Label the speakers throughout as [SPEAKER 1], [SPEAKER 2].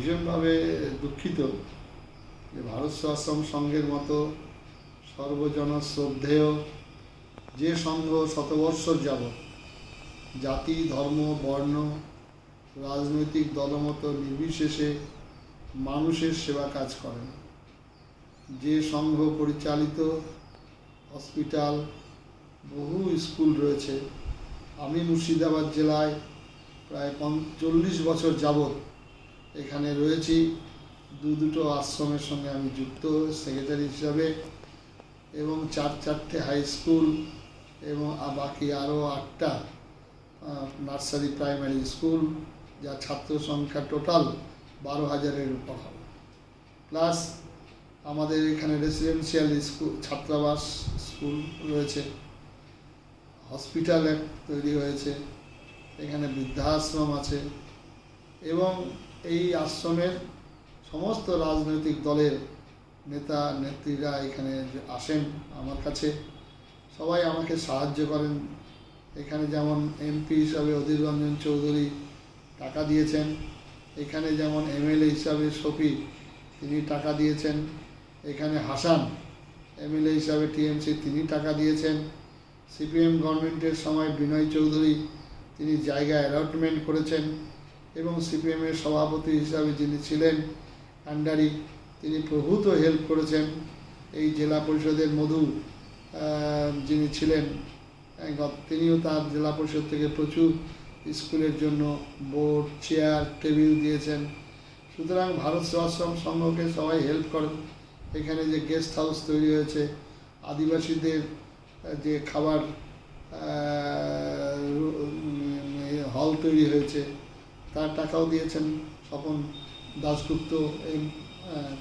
[SPEAKER 1] ভীষণভাবে দুঃখিত যে ভারত আশ্রম সংঘের মতো সর্বজন শ্রদ্ধেয় যে সংঘ শতবৎসর যাবৎ জাতি, ধর্ম, বর্ণ, রাজনৈতিক দলমত নির্বিশেষে মানুষের সেবা কাজ করেন। যে সংঘ পরিচালিত হসপিটাল, বহু স্কুল রয়েছে। আমি মুর্শিদাবাদ জেলায় প্রায় চল্লিশ বছর যাবৎ এখানে রয়েছি। দু দুটো আশ্রমের সঙ্গে আমি যুক্ত সেক্রেটারি হিসাবে এবং চার চারটে হাই স্কুল এবং বাকি আরও আটটা নার্সারি প্রাইমারি স্কুল যা ছাত্র সংখ্যা টোটাল বারো হাজারের উপর হবে। প্লাস আমাদের এখানে রেসিডেন্সিয়াল স্কুল, ছাত্রাবাস স্কুল রয়েছে। হসপিটাল তৈরি হয়েছে। এখানে বৃদ্ধাশ্রম আছে। এবং এই আশ্রমের সমস্ত রাজনৈতিক দলের নেতা, নেত্রীরা এখানে আসেন আমার কাছে। সবাই আমাকে সাহায্য করেন। এখানে যেমন এমপি হিসাবে অধীর রঞ্জন চৌধুরী টাকা দিয়েছেন। এখানে যেমন এমএলএ হিসাবে শফি, তিনি টাকা দিয়েছেন। এখানে হাসান, এমএলএ হিসাবে টিএমসি, তিনি টাকা দিয়েছেন। সিপিএম গভর্নমেন্টের সময় বিনয় চৌধুরী, তিনি জায়গা অ্যালটমেন্ট করেছেন। এবং সিপিএমের সভাপতি হিসাবে যিনি ছিলেন, আন্ডারি, তিনি প্রভূত হেল্প করেছেন। এই জেলা পরিষদের মধু যিনি ছিলেন তিনিও তার জেলা পরিষদ থেকে প্রচুর স্কুলের জন্য বোর্ড চেয়ার টেবিল দিয়েছেন। সুতরাং ভারত সেবাশ্রম সংঘকে সবাই হেল্প করেন। এখানে যে গেস্ট হাউস তৈরি হয়েছে, আদিবাসীদের যে খাবার হল তৈরি হয়েছে তার টাকাও দিয়েছেন স্বপন দাশগুপ্ত এম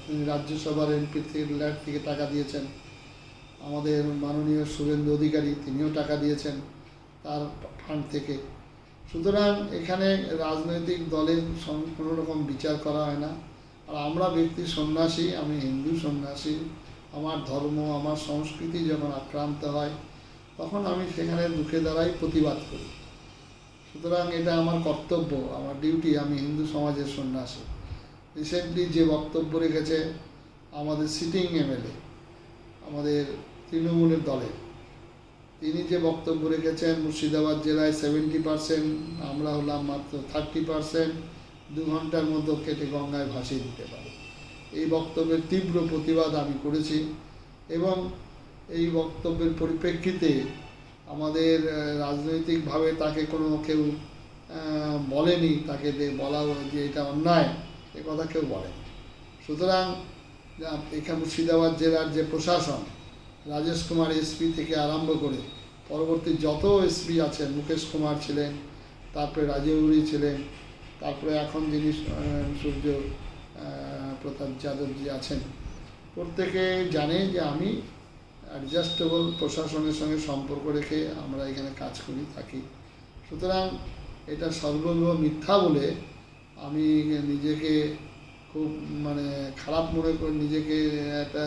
[SPEAKER 1] তিনি রাজ্যসভার এমপি থেকে ল্যাড থেকে টাকা দিয়েছেন। আমাদের মাননীয় সুরেন্দ্র অধিকারী, তিনিও টাকা দিয়েছেন তার ফান্ড থেকে। সুতরাং এখানে রাজনৈতিক দলের কোনো রকম বিচার করা হয় না। আর আমরা ব্যক্তি সন্ন্যাসী, আমি হিন্দু সন্ন্যাসী, আমার ধর্ম, আমার সংস্কৃতি যখন আক্রান্ত হয়, তখন আমি সেখানে দুঃখে দ্বারাই প্রতিবাদ করি। সুতরাং এটা আমার কর্তব্য, আমার ডিউটি আমি হিন্দু সমাজের সন্ন্যাসী। রিসেন্টলি যে বক্তব্য রেখেছে আমাদের সিটিং এমএলএ আমাদের তৃণমূলের দলের তিনি যে বক্তব্য রেখেছেন, মুর্শিদাবাদ জেলায় সেভেন্টি পার্সেন্ট আমরা হলাম মাত্র থার্টি পার্সেন্ট দু ঘণ্টার মধ্যে কেটে গঙ্গায় ভাসিয়ে দিতে পারে। এই বক্তব্যের তীব্র প্রতিবাদ আমি করেছি এবং এই বক্তব্যের পরিপ্রেক্ষিতে আমাদের রাজনৈতিকভাবে তাকে কোনো কেউ বলেনি, তাকে বলা যে এটা অন্যায়, এ কথা কেউ বলেনি। সুতরাং এখানে মুর্শিদাবাদ জেলার যে প্রশাসন, রাজেশ কুমার এসপি থেকে আরম্ভ করে, পরবর্তী যত এসপি আছেন, মুকেশ কুমার ছিলেন, তারপরে রাজৌরি ছিলেন, তারপরে এখন যিনি সূর্য প্রতাপ যাদবজি আছেন, প্রত্যেকে জানে যে আমি অ্যাডজাস্টেবল প্রশাসনের সঙ্গে সম্পর্ক রেখে আমরা এখানে কাজ করি, থাকি। সুতরাং এটা সর্বৈব মিথ্যা বলে আমি নিজেকে খুব মানে খারাপ মনে করে, নিজেকে একটা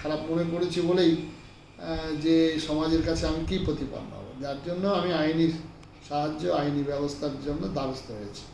[SPEAKER 1] খারাপ মনে করেছি বলেই যে সমাজের কাছে আমি কী প্রতিপন্ন হব। যার জন্য আমি আইনি সাহায্য, আইনি ব্যবস্থার জন্য দ্বারস্থ হয়েছি।